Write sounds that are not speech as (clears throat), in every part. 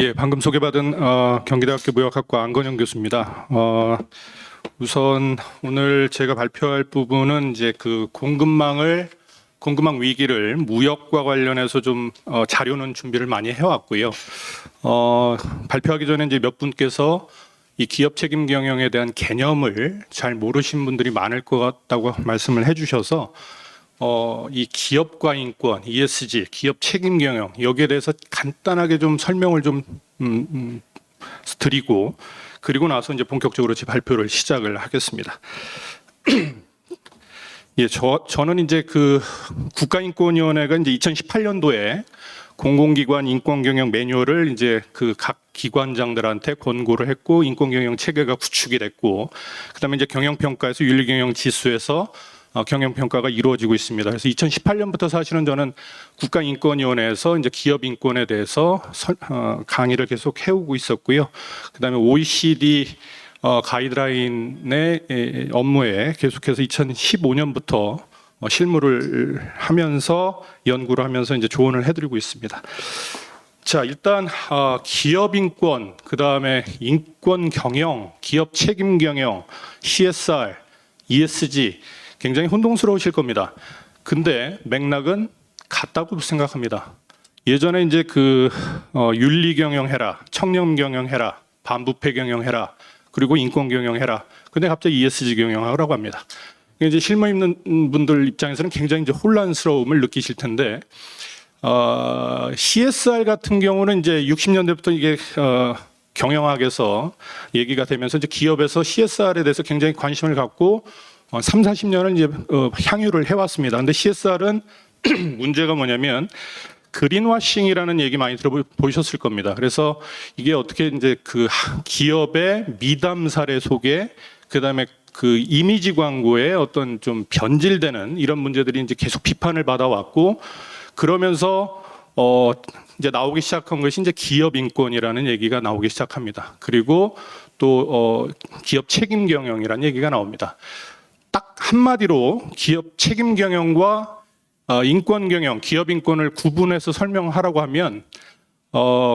예, 방금 소개받은 어, 경기대학교 무역학과 안건영 교수입니다. 어, 우선 오늘 제가 발표할 부분은 이제 그 공급망을 공급망 위기를 무역과 관련해서 좀 어, 자료는 준비를 많이 해왔고요. 어, 발표하기 전에 이제 몇 분께서 이 기업 책임 경영에 대한 개념을 잘 모르신 분들이 많을 것 같다고 말씀을 해주셔서 어, 이 기업과 인권, ESG, 기업 책임 경영 여기에 대해서 간단하게 좀 설명을 좀 음, 음, 드리고 그리고 나서 이제 본격적으로 제 발표를 시작을 하겠습니다. (clears throat) 예, 저 저는 이제 그 국가인권위원회가 이제 2018년도에 공공기관 인권경영 매뉴얼을 이제 그 각 기관장들한테 권고를 했고 인권경영 체계가 구축이 됐고 그다음에 이제 경영평가에서 윤리경영 지수에서 어, 경영평가가 이루어지고 있습니다. 그래서 2018년부터 사실은 저는 국가인권위원회에서 이제 기업 인권에 대해서 설- 어, 강의를 계속 해오고 있었고요. 그 다음에 OECD 어, 가이드라인의 에, 업무에 계속해서 2015년부터 어, 실무를 하면서 연구를 하면서 이제 조언을 해드리고 있습니다. 자 일단 어, 기업 인권, 그 다음에 인권 경영, 기업 책임 경영, CSR, ESG 굉장히 혼동스러우실 겁니다. 근데 맥락은 같다고 생각합니다. 예전에 이제 그 어, 윤리 경영해라, 청렴 경영해라, 반부패 경영해라, 그리고 인권 경영해라. 근데 갑자기 ESG 경영하라고 합니다. 이제 실무 있는 분들 입장에서는 굉장히 이제 혼란스러움을 느끼실 텐데 어, CSR 같은 경우는 이제 60년대부터 이게 어, 경영학에서 얘기가 되면서 이제 기업에서 CSR에 대해서 굉장히 관심을 갖고 어, 3, 40년을 이제 어, 향유를 해왔습니다. 근데 CSR은 (clears throat) 문제가 뭐냐면 그린와싱이라는 얘기 많이 들어보셨을 겁니다. 그래서 이게 어떻게 이제 그 하- 기업의 미담 사례 속에 그다음에 그 이미지 광고에 어떤 좀 변질되는 이런 문제들이 이제 계속 비판을 받아왔고 그러면서 어 이제 나오기 시작한 것이 이제 기업 인권이라는 얘기가 나오기 시작합니다. 그리고 또 어 기업 책임 경영이라는 얘기가 나옵니다. 딱 한마디로 기업 책임 경영과 어, 인권 경영, 기업 인권을 구분해서 설명하라고 하면 어,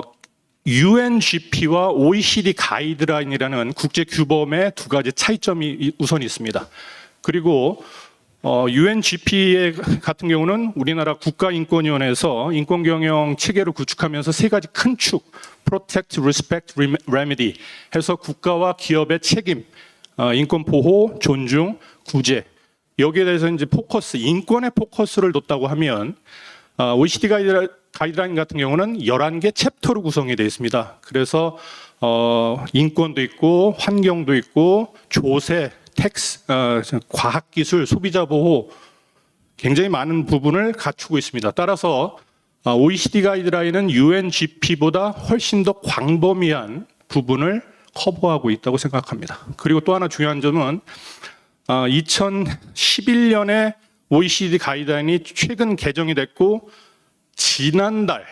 UNGP와 OECD 가이드라인이라는 국제 규범의 두 가지 차이점이 이- 우선 있습니다. 그리고 어, UNGP 같은 경우는 우리나라 국가인권위원회에서 인권경영 체계를 구축하면서 세 가지 큰 축, Protect, Respect, Rem- Remedy 해서 국가와 기업의 책임, 어, 인권 보호, 존중, 구제 여기에 대해서 이제 포커스, 인권의 포커스를 뒀다고 하면 어, OECD 가이드라- 가이드라인 같은 경우는 11개 챕터로 구성이 되어 있습니다. 그래서 어, 인권도 있고 환경도 있고 조세, 텍스, 어, 과학기술, 소비자 보호 굉장히 많은 부분을 갖추고 있습니다. 따라서 어, OECD 가이드라인은 UNGP보다 훨씬 더 광범위한 부분을 커버하고 있다고 생각합니다. 그리고 또 하나 중요한 점은 어, 2011년에 OECD 가이드라인이 최근 개정이 됐고 지난달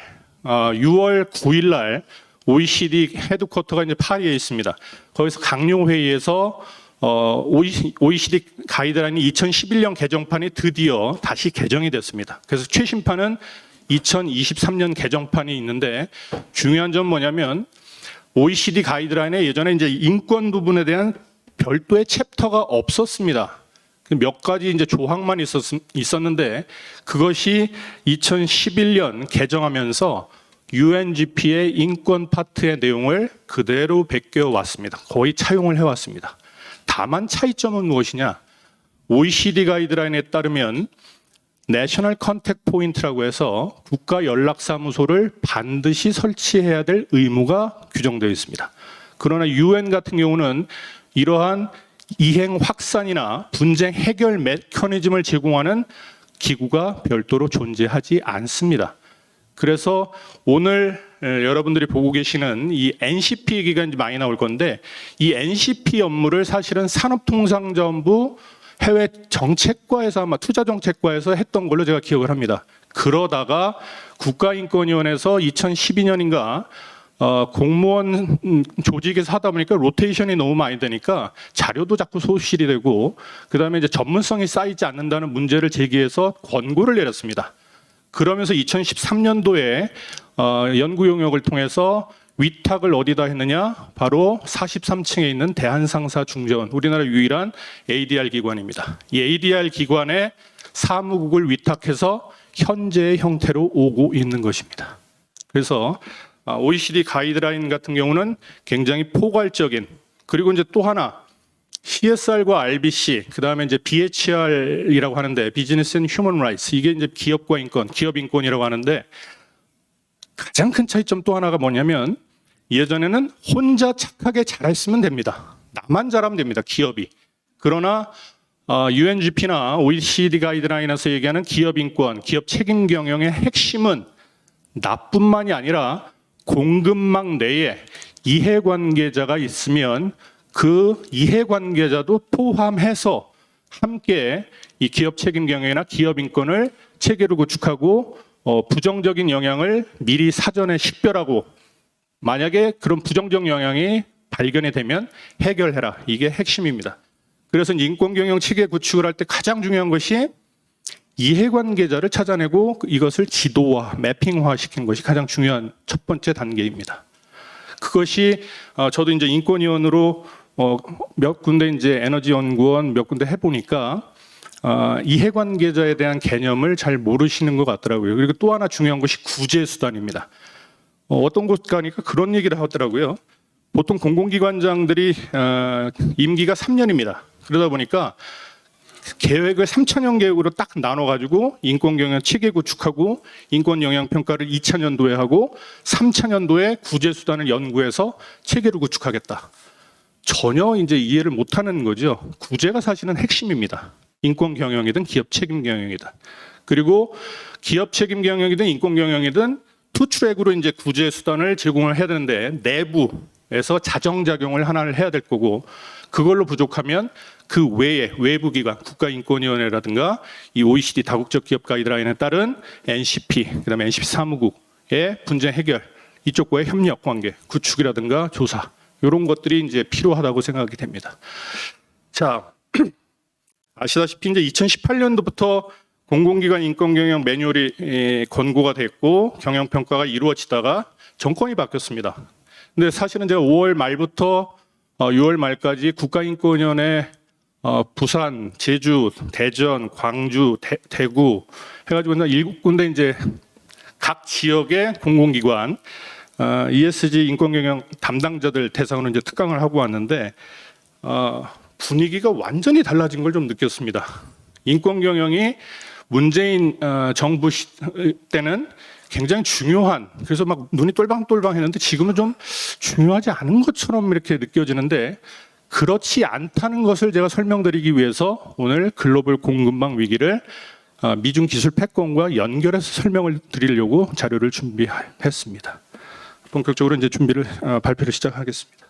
어, 6월 9일 날 OECD 헤드쿼터가 이제 파리에 있습니다. 거기서 강요 회의에서 어, OECD 가이드라인이 2011년 개정판이 드디어 다시 개정이 됐습니다. 그래서 최신판은 2023년 개정판이 있는데 중요한 점 뭐냐면 OECD 가이드라인에 예전에 이제 인권 부분에 대한 별도의 챕터가 없었습니다. 그몇 가지 이제 조항만 있었, 있었는데 그것이 2011년 개정하면서 UNGP의 인권 파트의 내용을 그대로 베껴 왔습니다. 거의 차용을 해 왔습니다. 다만 차이점은 무엇이냐? OECD 가이드라인에 따르면 내셔널 컨택 포인트라고 해서 국가 연락사무소를 반드시 설치해야 될 의무가 규정되어 있습니다. 그러나 UN 같은 경우는 이러한 이행 확산이나 분쟁 해결 메커니즘을 제공하는 기구가 별도로 존재하지 않습니다. 그래서 오늘 에, 여러분들이 보고 계시는 이 NCP 얘기가 이제 많이 나올 건데 이 NCP 업무를 사실은 산업통상자원부 해외 정책과에서 아마 투자 정책과에서 했던 걸로 제가 기억을 합니다. 그러다가 국가인권위원회에서 2012년인가 어, 공무원 음, 조직에서 하다 보니까 로테이션이 너무 많이 되니까 자료도 자꾸 소실이 되고 그다음에 이제 전문성이 쌓이지 않는다는 문제를 제기해서 권고를 내렸습니다. 그러면서 2013년도에 어, 연구 용역을 통해서 위탁을 어디다 했느냐? 바로 43층에 있는 대한상사 중재원, 우리나라 유일한 ADR 기관입니다. 이 ADR 기관에 사무국을 위탁해서 현재의 형태로 오고 있는 것입니다. 그래서 아, OECD 가이드라인 같은 경우는 굉장히 포괄적인 그리고 이제 또 하나 CSR과 RBC 그다음에 이제 BHR이라고 하는데 비즈니스 앤 휴먼 라이츠 이게 이제 기업과 인권, 기업 인권이라고 하는데 가장 큰 차이점 또 하나가 뭐냐면 예전에는 혼자 착하게 잘했으면 됩니다. 나만 잘하면 됩니다. 기업이. 그러나 어, UNGP나 OECD 가이드라인에서 얘기하는 기업 인권, 기업 책임 경영의 핵심은 나뿐만이 아니라 공급망 내에 이해관계자가 있으면 그 이해관계자도 포함해서 함께 이 기업 책임 경영이나 기업 인권을 체계로 구축하고 어, 부정적인 영향을 미리 사전에 식별하고 만약에 그런 부정적 영향이 발견이 되면 해결해라. 이게 핵심입니다. 그래서 인권 경영 체계 구축을 할 때 가장 중요한 것이 이해관계자를 찾아내고 이것을 지도화, 매핑화 시킨 것이 가장 중요한 첫 번째 단계입니다. 그것이 어, 저도 이제 인권위원으로 어, 몇 군데 이제 에너지 연구원 몇 군데 해보니까 어, 이해관계자에 대한 개념을 잘 모르시는 것 같더라고요. 그리고 또 하나 중요한 것이 구제 수단입니다. 어, 어떤 곳 가니까 그런 얘기를 하더라고요. 보통 공공기관장들이 어, 임기가 3년입니다. 그러다 보니까 계획을 3천년 계획으로 딱 나눠가지고 인권경영 체계 구축하고 인권 영향 평가를 2천년도에 하고 3천년도에 구제 수단을 연구해서 체계를 구축하겠다. 전혀 이제 이해를 못하는 거죠. 구제가 사실은 핵심입니다. 인권 경영이든 기업 책임 경영이든 그리고 기업 책임 경영이든 인권 경영이든 투트랙으로 이제 구제 수단을 제공을 해야 되는데 내부 에서 자정작용을 하나를 해야 될 거고 그걸로 부족하면 그 외에 외부 기관 국가인권위원회라든가 이 OECD 다국적 기업 가이드라인에 따른 NCP 그다음에 NCP 사무국의 분쟁 해결 이쪽과의 협력 관계 구축이라든가 조사 이런 것들이 이제 필요하다고 생각이 됩니다. 자 (clears throat) 아시다시피 이제 2018년도부터 공공기관 인권경영 매뉴얼이 에, 권고가 됐고 경영 평가가 이루어지다가 정권이 바뀌었습니다. 근데 사실은 제가 5월 말부터 어, 6월 말까지 국가인권위원회 어, 부산, 제주, 대전, 광주, 대, 구 해가지고 한 일곱 군데 이제 각 지역의 공공기관 어, ESG 인권경영 담당자들 대상으로 이제 특강을 하고 왔는데 어, 분위기가 완전히 달라진 걸 좀 느꼈습니다. 인권경영이 문재인 어, 정부 시, 때는 굉장히 중요한 그래서 막 눈이 똘방똘방했는데 지금은 좀 중요하지 않은 것처럼 이렇게 느껴지는데 그렇지 않다는 것을 제가 설명드리기 위해서 오늘 글로벌 공급망 위기를 어, 미중 기술 패권과 연결해서 설명을 드리려고 자료를 준비했습니다. 본격적으로 이제 준비를 어, 발표를 시작하겠습니다.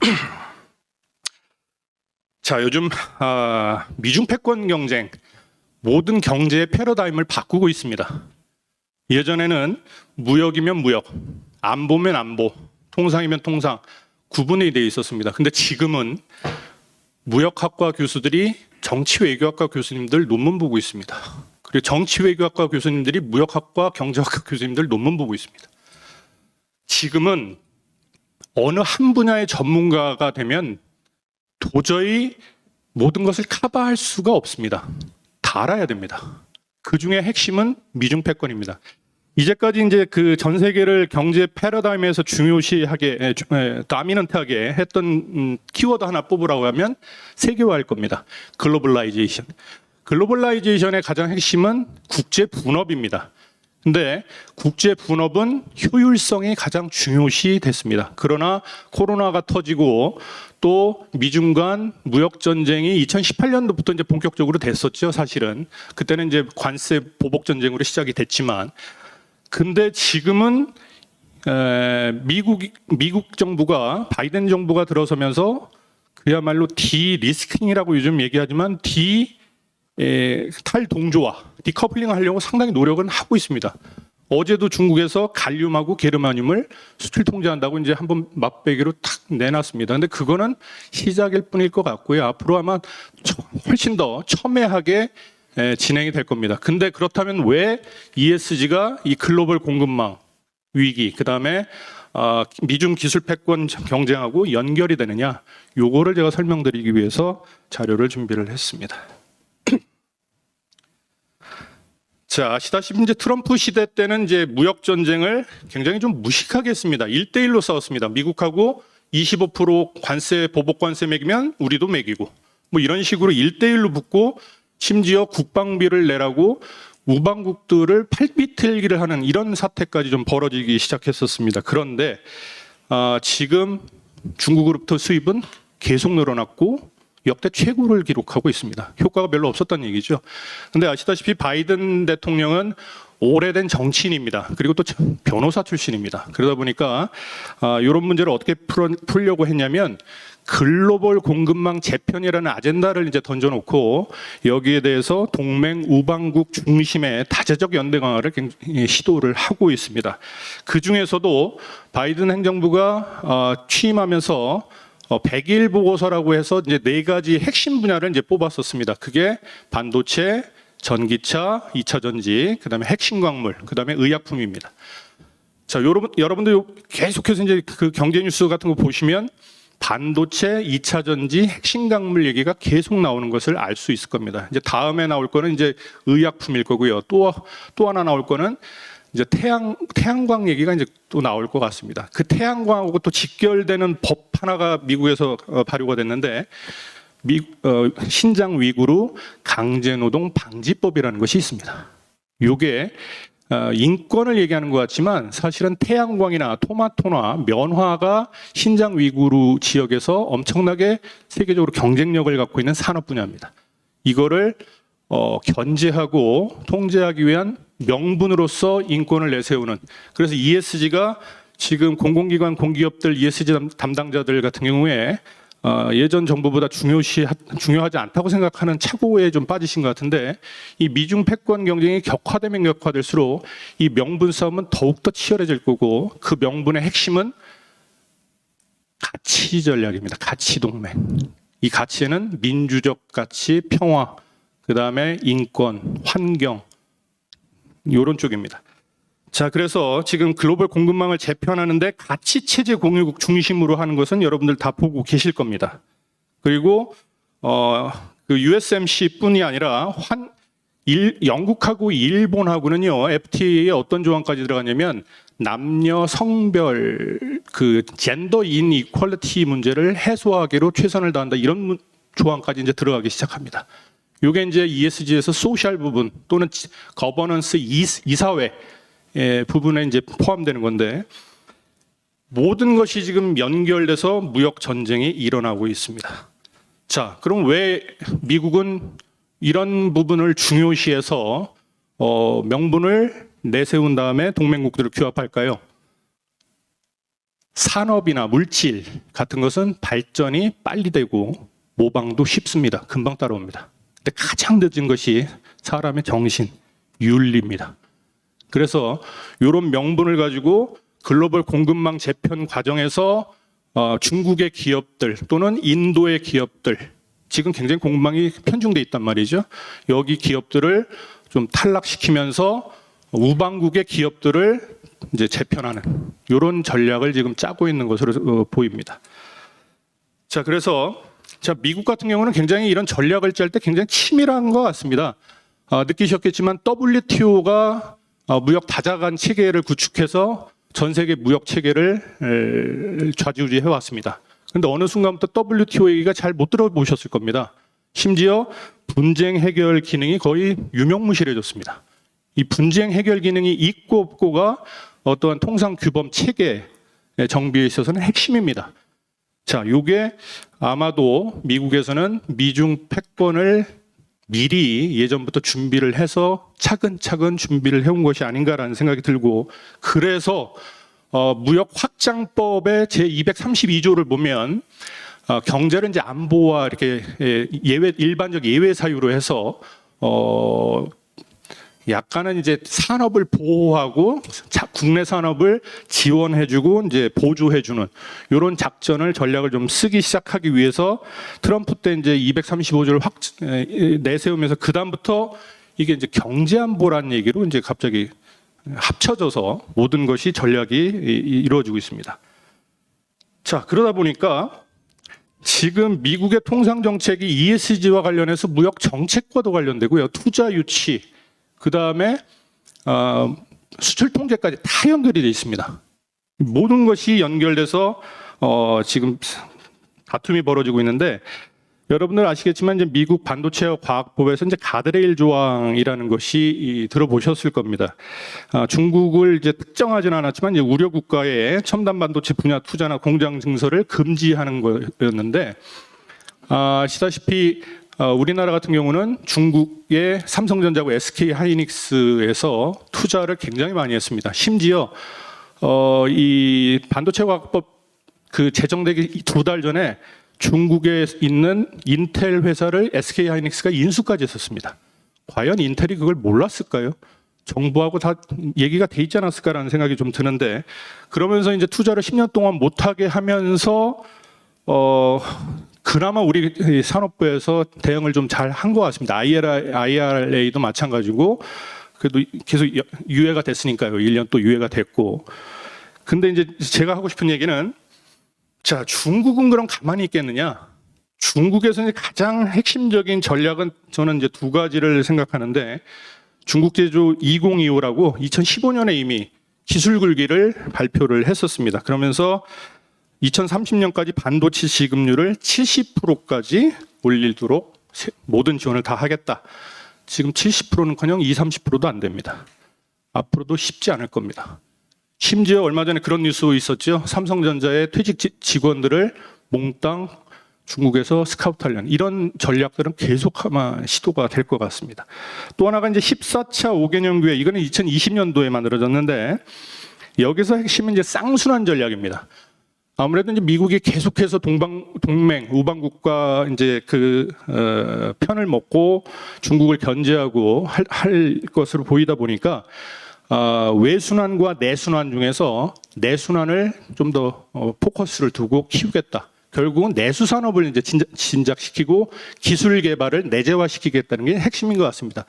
(clears throat) 자, 요즘 아, 미중 패권 경쟁 모든 경제의 패러다임을 바꾸고 있습니다. 예전에는 무역이면 무역, 안보면 안보, 통상이면 통상 구분이 되어 있었습니다. 근데 지금은 무역학과 교수들이 정치외교학과 교수님들 논문 보고 있습니다. 그리고 정치외교학과 교수님들이 무역학과 경제학과 교수님들 논문 보고 있습니다. 지금은 어느 한 분야의 전문가가 되면 도저히 모든 것을 커버할 수가 없습니다. 다 알아야 됩니다. 그 중에 핵심은 미중 패권입니다. 이제까지 이제 그 전 세계를 경제 패러다임에서 중요시하게, 다미넌트하게 했던 음, 키워드 하나 뽑으라고 하면 세계화일 겁니다. 글로벌라이제이션. 글로벌라이제이션의 가장 핵심은 국제 분업입니다. 근데 국제 분업은 효율성이 가장 중요시 됐습니다. 그러나 코로나가 터지고 또 미중 간 무역 전쟁이 2018년도부터 이제 본격적으로 됐었죠, 사실은. 그때는 이제 관세 보복 전쟁으로 시작이 됐지만 근데 지금은 에, 미국 미국 정부가 바이든 정부가 들어서면서 그야말로 디리스킹이라고 요즘 얘기하지만 디 에, 탈동조화, 디커플링 하려고 상당히 노력은 하고 있습니다. 어제도 중국에서 갈륨하고 게르마늄을 수출 통제한다고 이제 한번 맛배기로 탁 내놨습니다. 근데 그거는 시작일 뿐일 것 같고요. 앞으로 아마 훨씬 더 첨예하게 에, 진행이 될 겁니다. 근데 그렇다면 왜 ESG가 이 글로벌 공급망 위기, 그 다음에 어, 미중 기술 패권 경쟁하고 연결이 되느냐, 요거를 제가 설명드리기 위해서 자료를 준비를 했습니다. (clears throat) 자, 아시다시피 이제 트럼프 시대 때는 이제 무역 전쟁을 굉장히 좀 무식하게 했습니다. 1대1로 싸웠습니다. 미국하고 25% 관세, 보복 관세 매기면 우리도 매기고 뭐 이런 식으로 1대1로 붙고 심지어 국방비를 내라고 우방국들을 팔비틀기를 하는 이런 사태까지 좀 벌어지기 시작했었습니다. 그런데 아, 지금 중국으로부터 수입은 계속 늘어났고 역대 최고를 기록하고 있습니다. 효과가 별로 없었다는 얘기죠. 근데 아시다시피 바이든 대통령은 오래된 정치인입니다. 그리고 또 변호사 출신입니다. 그러다 보니까 아, 이런 문제를 어떻게 풀어, 풀려고 했냐면 글로벌 공급망 재편이라는 아젠다를 이제 던져놓고 여기에 대해서 동맹 우방국 중심의 다재적 연대 강화를 시도를 하고 있습니다. 그 중에서도 바이든 행정부가 어, 취임하면서 어, 100일 보고서라고 해서 이제 네 가지 핵심 분야를 이제 뽑았었습니다. 그게 반도체, 전기차, 2차 전지, 그다음에 핵심 광물, 그다음에 의약품입니다. 자, 여러분 여러분들 요- 계속해서 이제 그 경제 뉴스 같은 거 보시면 반도체, 2차 전지, 핵심 광물 얘기가 계속 나오는 것을 알 수 있을 겁니다. 이제 다음에 나올 거는 이제 의약품일 거고요. 또 또 하나 나올 거는 이제 태양 태양광 얘기가 이제 또 나올 것 같습니다. 그 태양광하고 또 직결되는 법 하나가 미국에서 어, 발효가 됐는데 미, 어, 신장 위구르 강제노동 방지법이라는 것이 있습니다. 요게 어, 인권을 얘기하는 것 같지만 사실은 태양광이나 토마토나 면화가 신장 위구르 지역에서 엄청나게 세계적으로 경쟁력을 갖고 있는 산업 분야입니다. 이거를 어, 견제하고 통제하기 위한 명분으로서 인권을 내세우는 그래서 ESG가 지금 공공기관 공기업들 ESG 담- 담당자들 같은 경우에 어, 예전 정부보다 중요시 중요하지 않다고 생각하는 착오에 좀 빠지신 것 같은데 이 미중 패권 경쟁이 격화되면 격화될수록 이 명분 싸움은 더욱 더 치열해질 거고 그 명분의 핵심은 가치 전략입니다. 가치 동맹. 이 가치에는 민주적 가치, 평화, 그 다음에 인권, 환경 이런 쪽입니다. 자, 그래서 지금 글로벌 공급망을 재편하는데 가치 체제 공유국 중심으로 하는 것은 여러분들 다 보고 계실 겁니다. 그리고 어, 그 USMC뿐이 아니라 환 일, 영국하고 일본하고는요 FTA에 어떤 조항까지 들어가냐면 남녀 성별 그 젠더 인 이퀄리티 문제를 해소하기로 최선을 다한다 이런 문- 조항까지 이제 들어가기 시작합니다. 요게 이제 ESG에서 소셜 부분 또는 지- 거버넌스 이- 이사회 의 부분에 이제 포함되는 건데 모든 것이 지금 연결돼서 무역 전쟁이 일어나고 있습니다. 자, 그럼 왜 미국은 이런 부분을 중요시해서 어, 명분을 내세운 다음에 동맹국들을 규합할까요? 산업이나 물질 같은 것은 발전이 빨리 되고 모방도 쉽습니다. 금방 따라옵니다. 근데 가장 늦은 것이 사람의 정신, 윤리입니다. 그래서 이런 명분을 가지고 글로벌 공급망 재편 과정에서 어, 중국의 기업들 또는 인도의 기업들 지금 굉장히 공급망이 편중돼 있단 말이죠. 여기 기업들을 좀 탈락시키면서 우방국의 기업들을 이제 재편하는 이런 전략을 지금 짜고 있는 것으로 어, 보입니다. 자, 그래서 자 미국 같은 경우는 굉장히 이런 전략을 짤 때 굉장히 치밀한 것 같습니다. 아, 느끼셨겠지만 WTO가 어, 무역 다자간 체계를 구축해서 전 세계 무역 체계를 에, 좌지우지해 왔습니다. 그런데 어느 순간부터 WTO 얘기가 잘 못 들어보셨을 겁니다. 심지어 분쟁 해결 기능이 거의 유명무실해졌습니다. 이 분쟁 해결 기능이 있고 없고가 어떠한 통상 규범 체계 정비에 있어서는 핵심입니다. 자, 요게 아마도 미국에서는 미중 패권을 미리 예전부터 준비를 해서 차근차근 준비를 해온 것이 아닌가라는 생각이 들고 그래서 어, 무역 확장법의 제 232조를 보면 어, 경제를 이제 안보와 이렇게 예, 예외 일반적 예외 사유로 해서 어, 약간은 이제 산업을 보호하고 자- 국내 산업을 지원해주고 이제 보조해주는 이런 작전을 전략을 좀 쓰기 시작하기 위해서 트럼프 때 이제 235조를 확 내세우면서 그 다음부터 이게 이제 경제안보란 얘기로 이제 갑자기 합쳐져서 모든 것이 전략이 이루어지고 있습니다. 자 그러다 보니까 지금 미국의 통상 정책이 ESG와 관련해서 무역 정책과도 관련되고요. 투자 유치, 그 다음에 어, 수출 통제까지 다 연결이 돼 있습니다. 모든 것이 연결돼서 어, 지금 다툼이 벌어지고 있는데 여러분들 아시겠지만 이제 미국 반도체와 과학법에서 이제 가드레일 조항이라는 것이 이, 들어보셨을 겁니다. 아, 중국을 이제 특정하지는 않았지만 이제 우려 국가의 첨단 반도체 분야 투자나 공장 증설을 금지하는 거였는데 아, 아시다시피 어, 우리나라 같은 경우는 중국의 삼성전자고 SK 하이닉스에서 투자를 굉장히 많이 했습니다. 심지어 어, 이 반도체 과학법 그 제정되기 두 달 전에 중국에 있는 인텔 회사를 SK 하이닉스가 인수까지 했었습니다. 과연 인텔이 그걸 몰랐을까요? 정부하고 다 얘기가 돼 있지 않았을까라는 생각이 좀 드는데 그러면서 이제 투자를 10년 동안 못하게 하면서 어 그나마 우리 이 산업부에서 대응을 좀 잘 한 것 같습니다. IRA, IRA도 마찬가지고 그래도 계속 여- 유예가 됐으니까요. 1년 또 유예가 됐고. 근데 이제 제가 하고 싶은 얘기는 자 중국은 그럼 가만히 있겠느냐? 중국에서 이제 가장 핵심적인 전략은 저는 이제 두 가지를 생각하는데 중국 제조 2025라고 2015년에 이미 기술 굴기를 발표를 했었습니다. 그러면서 2030년까지 반도체 지급률을 70%까지 올리도록 세- 모든 지원을 다 하겠다. 지금 70%는커녕 20, 30%도 안 됩니다. 앞으로도 쉽지 않을 겁니다. 심지어 얼마 전에 그런 뉴스 있었죠. 삼성전자의 퇴직 지- 직원들을 몽땅 중국에서 스카우트하려는 이런 전략들은 계속 아마 시도가 될 것 같습니다. 또 하나가 이제 14차 5개년 교회 이거는 2020년도에 만들어졌는데 여기서 핵심은 이제 쌍순환 전략입니다. 아무래도 이제 미국이 계속해서 동방 동맹 우방국가 이제 그 어, 편을 먹고 중국을 견제하고 할, 할 것으로 보이다 보니까 아, 외순환과 내순환 중에서 내순환을 좀 더 어, 포커스를 두고 키우겠다. 결국은 내수 산업을 이제 진작, 진작 시키고 기술 개발을 내재화시키겠다는 게 핵심인 것 같습니다.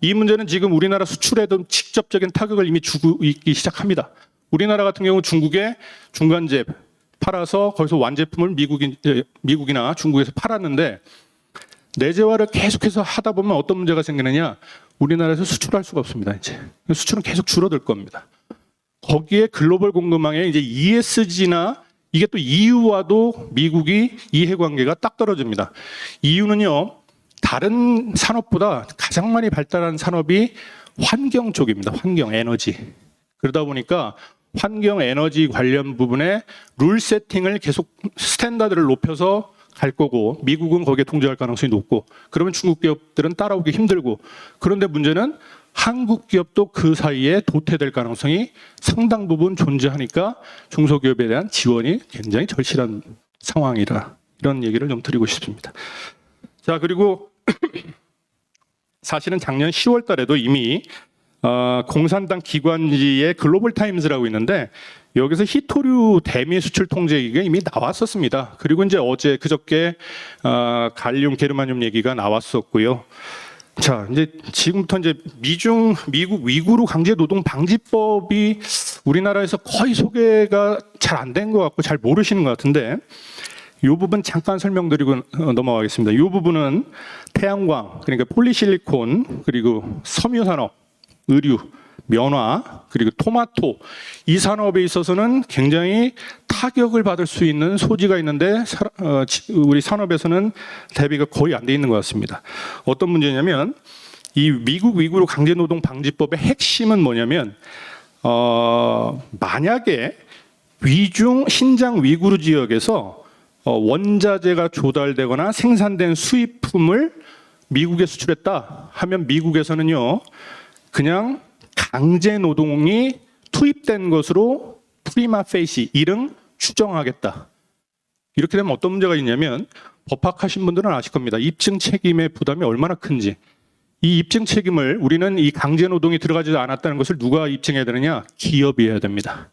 이 문제는 지금 우리나라 수출에도 직접적인 타격을 이미 주고 있기 시작합니다. 우리나라 같은 경우 중국에 중간재 팔아서 거기서 완제품을 미국인, 예, 미국이나 중국에서 팔았는데 내재화를 계속해서 하다 보면 어떤 문제가 생기느냐? 우리나라에서 수출할 수가 없습니다. 이제 수출은 계속 줄어들 겁니다. 거기에 글로벌 공급망에 이제 ESG나 이게 또 EU와도 미국이 이해관계가 딱 떨어집니다. EU는요 다른 산업보다 가장 많이 발달한 산업이 환경 쪽입니다. 환경 에너지 그러다 보니까 환경 에너지 관련 부분에 룰 세팅을 계속 스탠다드를 높여서 갈 거고 미국은 거기에 통제할 가능성이 높고 그러면 중국 기업들은 따라오기 힘들고 그런데 문제는 한국 기업도 그 사이에 도태될 가능성이 상당 부분 존재하니까 중소기업에 대한 지원이 굉장히 절실한 상황이라 이런 얘기를 좀 드리고 싶습니다. 자 그리고 (clears throat) 사실은 작년 10월 달에도 이미 어, 공산당 기관지의 글로벌 타임즈라고 있는데 여기서 히토류 대미 수출 통제기가 이미 나왔었습니다. 그리고 이제 어제 그저께 어, 갈륨 게르마늄 얘기가 나왔었고요. 자, 이제 지금부터 이제 미중 미국 위구르 강제 노동 방지법이 우리나라에서 거의 소개가 잘 안 된 것 같고 잘 모르시는 것 같은데 이 부분 잠깐 설명드리고 어, 넘어가겠습니다. 이 부분은 태양광 그러니까 폴리실리콘 그리고 섬유 산업, 의류, 면화 그리고 토마토 이 산업에 있어서는 굉장히 타격을 받을 수 있는 소지가 있는데 사- 어, 지- 우리 산업에서는 대비가 거의 안 돼 있는 것 같습니다. 어떤 문제냐면 이 미국 위구르 강제노동 방지법의 핵심은 뭐냐면 어, 만약에 위중 신장 위구르 지역에서 어, 원자재가 조달되거나 생산된 수입품을 미국에 수출했다 하면 미국에서는요 그냥 강제 노동이 투입된 것으로 프리마 페이시 이름 추정하겠다. 이렇게 되면 어떤 문제가 있냐면 법학하신 분들은 아실 겁니다. 입증 책임의 부담이 얼마나 큰지. 이 입증 책임을 우리는 이 강제 노동이 들어가지 않았다는 것을 누가 입증해야 되느냐? 기업이 해야 됩니다.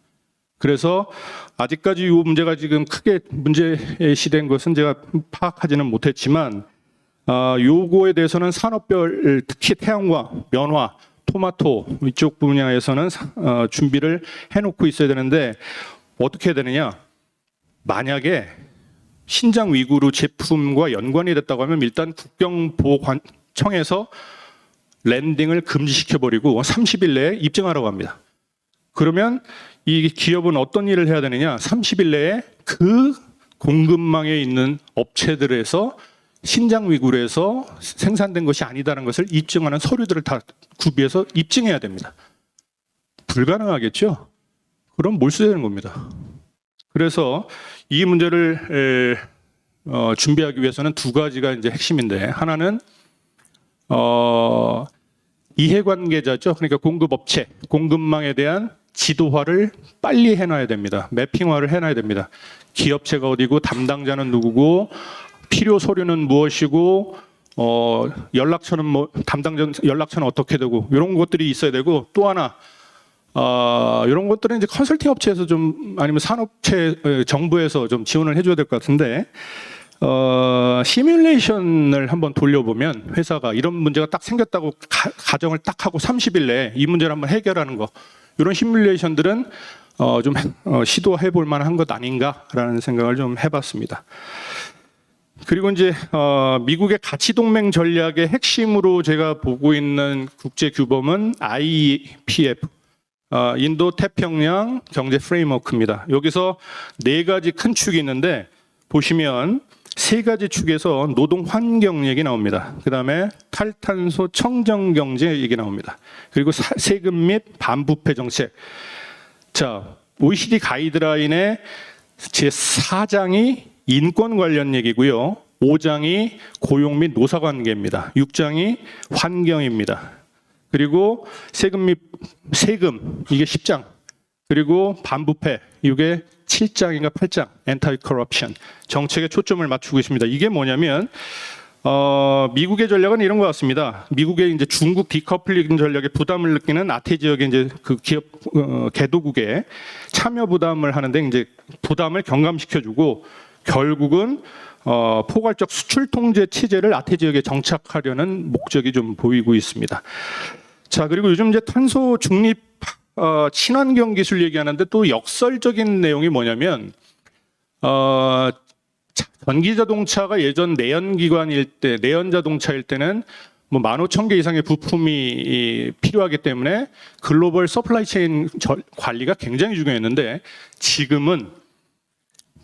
그래서 아직까지 이 문제가 지금 크게 문제시된 것은 제가 파악하지는 못했지만 아, 요거에 대해서는 산업별 특히 태양광, 면화, 토마토 이쪽 분야에서는 사- 어, 준비를 해놓고 있어야 되는데 어떻게 해야 되느냐? 만약에 신장 위구르 제품과 연관이 됐다고 하면 일단 국경보호청에서 랜딩을 금지시켜 버리고 30일 내에 입증하라고 합니다. 그러면 이 기업은 어떤 일을 해야 되느냐? 30일 내에 그 공급망에 있는 업체들에서 신장 위구르에서 생산된 것이 아니다라는 것을 입증하는 서류들을 다 구비해서 입증해야 됩니다. 불가능하겠죠? 그럼 몰수되는 겁니다. 그래서 이 문제를 에, 어, 준비하기 위해서는 두 가지가 이제 핵심인데 하나는 어, 이해관계자죠. 그러니까 공급업체, 공급망에 대한 지도화를 빨리 해놔야 됩니다. 매핑화를 해놔야 됩니다. 기업체가 어디고 담당자는 누구고 필요 서류는 무엇이고 어, 연락처는 뭐 담당자 연락처는 어떻게 되고 이런 것들이 있어야 되고 또 하나 어, 이런 것들은 이제 컨설팅 업체에서 좀 아니면 산업체 에, 정부에서 좀 지원을 해줘야 될 것 같은데 어, 시뮬레이션을 한번 돌려보면 회사가 이런 문제가 딱 생겼다고 가, 가정을 딱 하고 30일 내에 이 문제를 한번 해결하는 거 이런 시뮬레이션들은 어, 좀 어, 시도해 볼 만한 것 아닌가라는 생각을 좀 해봤습니다. 그리고 이제 어, 미국의 가치 동맹 전략의 핵심으로 제가 보고 있는 국제 규범은 IPF 어, 인도 태평양 경제 프레임워크입니다. 여기서 네 가지 큰 축이 있는데 보시면 세 가지 축에서 노동 환경 얘기 나옵니다. 그 다음에 탈탄소 청정 경제 얘기 나옵니다. 그리고 사- 세금 및 반부패 정책. 자, OECD 가이드라인의 제 4장이 인권 관련 얘기고요. 5장이 고용 및 노사 관계입니다. 6장이 환경입니다. 그리고 세금 및 세금 이게 10장. 그리고 반부패 이게 7장인가 8장 엔타이 커럽션 정책에 초점을 맞추고 있습니다. 이게 뭐냐면 어, 미국의 전략은 이런 것 같습니다. 미국의 이제 중국 디커플링 전략에 부담을 느끼는 아태 지역의 이제 그 기업 어, 개도국에 참여 부담을 하는데 이제 부담을 경감시켜주고 결국은 어, 포괄적 수출 통제 체제를 아태 지역에 정착하려는 목적이 좀 보이고 있습니다. 자 그리고 요즘 이제 탄소 중립 어, 친환경 기술 얘기하는데 또 역설적인 내용이 뭐냐면 어, 자, 전기 자동차가 예전 내연 기관일 때 내연 자동차일 때는 뭐 15,000개 이상의 부품이 이, 필요하기 때문에 글로벌 서플라이 체인 저- 관리가 굉장히 중요했는데 지금은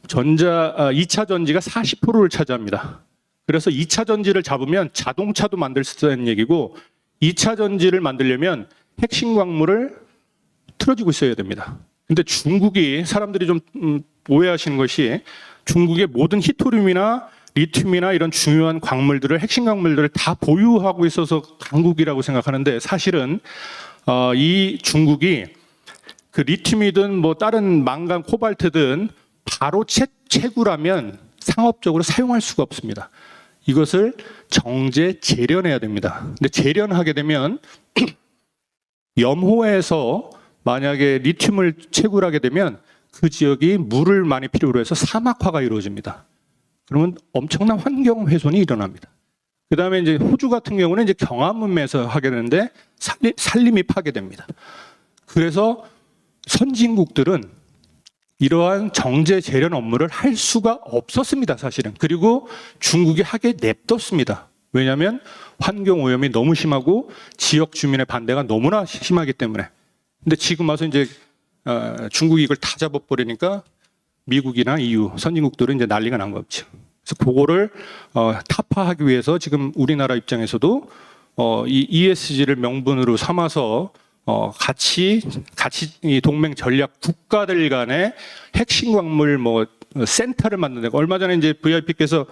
전자 아, 2차 전지가 40%를 차지합니다. 그래서 2차 전지를 잡으면 자동차도 만들 수 있다는 얘기고 2차 전지를 만들려면 핵심 광물을 틀어지고 있어야 됩니다. 근데 중국이 사람들이 좀 음, 오해하시는 것이 중국의 모든 히토륨이나 리튬이나 이런 중요한 광물들을 핵심 광물들을 다 보유하고 있어서 강국이라고 생각하는데 사실은 어, 이 중국이 그 리튬이든 뭐 다른 망간 코발트든 바로 채, 채굴하면 상업적으로 사용할 수가 없습니다. 이것을 정제 재련해야 됩니다. 근데 재련하게 되면 (clears throat) 염호에서 만약에 리튬을 채굴하게 되면 그 지역이 물을 많이 필요로 해서 사막화가 이루어집니다. 그러면 엄청난 환경 훼손이 일어납니다. 그 다음에 이제 호주 같은 경우는 이제 경화문에서 하게 되는데 산림, 산림이 파괴됩니다. 그래서 선진국들은 이러한 정제 재련 업무를 할 수가 없었습니다, 사실은. 그리고 중국이 하게 냅뒀습니다. 왜냐하면 환경 오염이 너무 심하고 지역 주민의 반대가 너무나 심하기 때문에. 근데 지금 와서 이제 어, 중국이 이걸 다 잡아버리니까 미국이나 EU 선진국들은 이제 난리가 난 거죠. 그래서 그거를 어, 타파하기 위해서 지금 우리나라 입장에서도 어, 이 ESG를 명분으로 삼아서 어, 같이 같이 이 동맹 전략 국가들 간의 핵심 광물 뭐 어, 센터를 만드는 거. 얼마 전에 이제 VIP께서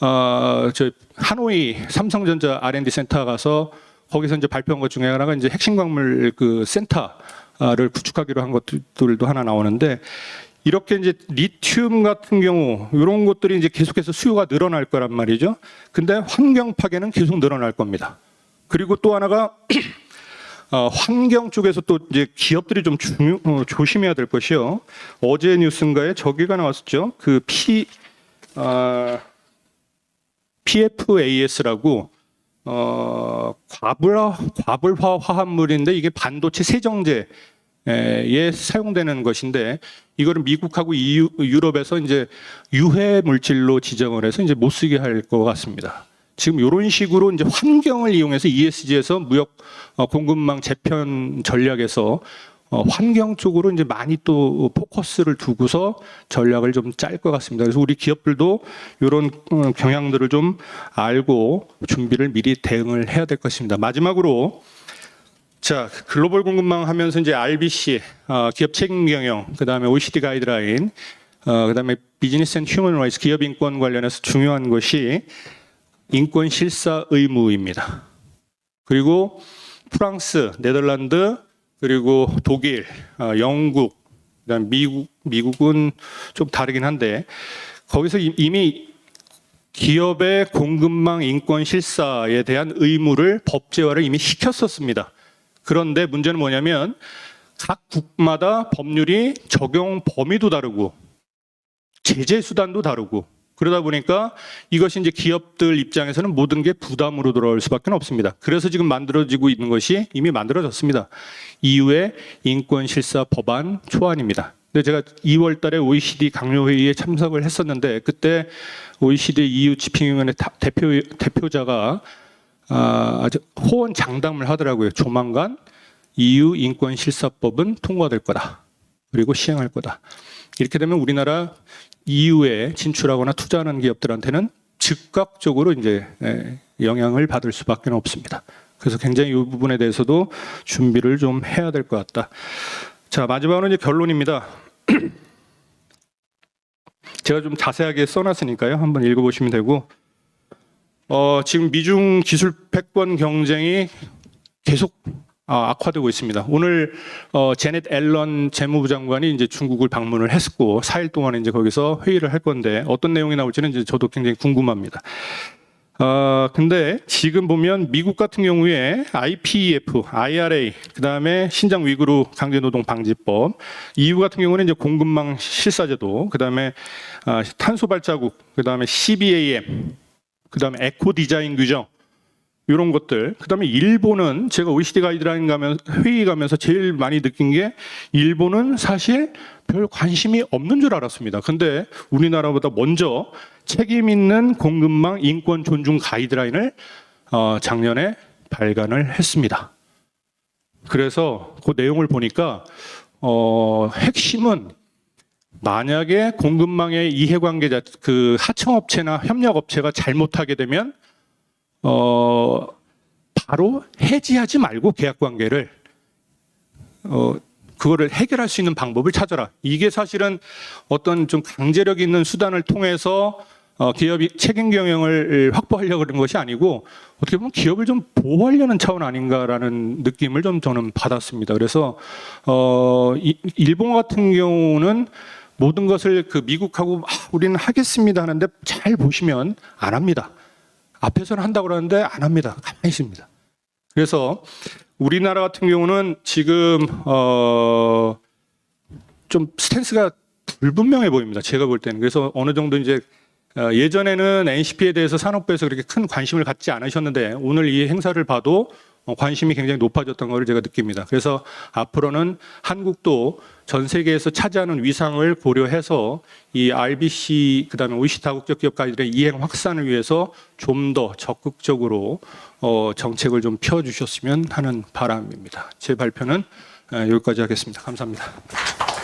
어, 저 하노이 삼성전자 R&D 센터 가서 거기서 이제 발표한 것 중에 하나가 이제 핵심 광물 그 센터 를 구축하기로 한 것들도 하나 나오는데 이렇게 이제 리튬 같은 경우 이런 것들이 이제 계속해서 수요가 늘어날 거란 말이죠. 근데 환경 파괴는 계속 늘어날 겁니다. 그리고 또 하나가 (clears throat) 어, 환경 쪽에서 또 이제 기업들이 좀 중요, 어, 조심해야 될 것이요. 어제 뉴스인가에 저기가 나왔었죠. 그 P 아, PFAS라고 어, 과불화 과불화 화합물인데 이게 반도체 세정제 에 사용되는 것인데 이거를 미국하고 EU, 유럽에서 이제 유해 물질로 지정을 해서 이제 못 쓰게 할 것 같습니다. 지금 이런 식으로 이제 환경을 이용해서 ESG에서 무역 어, 공급망 재편 전략에서 어, 환경 쪽으로 이제 많이 또 포커스를 두고서 전략을 좀 짤 것 같습니다. 그래서 우리 기업들도 이런 어, 경향들을 좀 알고 준비를 미리 대응을 해야 될 것입니다. 마지막으로 자 글로벌 공급망 하면서 이제 RBC 어, 기업 책임 경영, 그 다음에 OECD 가이드라인, 어, 그 다음에 비즈니스 앤 휴먼 라이츠 기업 인권 관련해서 중요한 것이 인권 실사 의무입니다. 그리고 프랑스, 네덜란드, 그리고 독일, 어, 영국, 그다음 미국, 미국은 좀 다르긴 한데 거기서 이- 이미 기업의 공급망 인권 실사에 대한 의무를 법제화를 이미 시켰었습니다. 그런데 문제는 뭐냐면 각 국마다 법률이 적용 범위도 다르고 제재 수단도 다르고 그러다 보니까 이것이 이제 기업들 입장에서는 모든 게 부담으로 돌아올 수밖에 없습니다. 그래서 지금 만들어지고 있는 것이 이미 만들어졌습니다. EU의 인권 실사 법안 초안입니다. 근데 제가 2월 달에 OECD 강요 회의에 참석을 했었는데 그때 OECD EU 집행위원회 다- 대표 대표자가 아, 아주 호언 장담을 하더라고요. 조만간 EU 인권 실사법은 통과될 거다. 그리고 시행할 거다. 이렇게 되면 우리나라 EU에 진출하거나 투자하는 기업들한테는 즉각적으로 이제 에, 영향을 받을 수밖에 없습니다. 그래서 굉장히 이 부분에 대해서도 준비를 좀 해야 될 것 같다. 자 마지막으로 이제 결론입니다. (clears throat) 제가 좀 자세하게 써놨으니까요. 한번 읽어보시면 되고 어, 지금 미중 기술 패권 경쟁이 계속 아, 악화되고 있습니다. 오늘 어, 제넷 앨런 재무부 장관이 이제 중국을 방문을 했고 4일 동안 이제 거기서 회의를 할 건데 어떤 내용이 나올지는 이제 저도 굉장히 궁금합니다. 어, 근데 지금 보면 미국 같은 경우에 IPEF, IRA, 그 다음에 신장 위구르 강제노동 방지법, EU 같은 경우는 이제 공급망 실사제도, 그 다음에 아, 탄소 발자국, 그 다음에 CBAM, 그 다음에 에코 디자인 규정, 이런 것들. 그 다음에 일본은 제가 OECD 가이드라인 가면 회의 가면서 제일 많이 느낀 게 일본은 사실 별 관심이 없는 줄 알았습니다. 근데 우리나라보다 먼저 책임 있는 공급망 인권 존중 가이드라인을 어, 작년에 발간을 했습니다. 그래서 그 내용을 보니까 어, 핵심은 만약에 공급망의 이해관계자 그 하청업체나 협력업체가 잘못하게 되면 어, 바로 해지하지 말고 계약 관계를 어, 그거를 해결할 수 있는 방법을 찾아라. 이게 사실은 어떤 좀 강제력 있는 수단을 통해서 어, 기업이 책임 경영을 확보하려고 그런 것이 아니고 어떻게 보면 기업을 좀 보호하려는 차원 아닌가라는 느낌을 좀 저는 받았습니다. 그래서 어, 이- 일본 같은 경우는 모든 것을 그 미국하고 아, 우리는 하겠습니다 하는데 잘 보시면 안 합니다. 앞에서는 한다고 그러는데 안 합니다. 가만히 있습니다. 그래서 우리나라 같은 경우는 지금 어, 좀 스탠스가 불분명해 보입니다. 제가 볼 때는 그래서 어느 정도 이제 어, 예전에는 NCP에 대해서 산업부에서 그렇게 큰 관심을 갖지 않으셨는데 오늘 이 행사를 봐도 어, 관심이 굉장히 높아졌던 것을 제가 느낍니다. 그래서 앞으로는 한국도 전 세계에서 차지하는 위상을 고려해서 이 RBC 그다음에 OECD 다국적 기업 가이드의 이행 확산을 위해서 좀 더 적극적으로 어, 정책을 좀 펴주셨으면 하는 바람입니다. 제 발표는 에, 여기까지 하겠습니다. 감사합니다.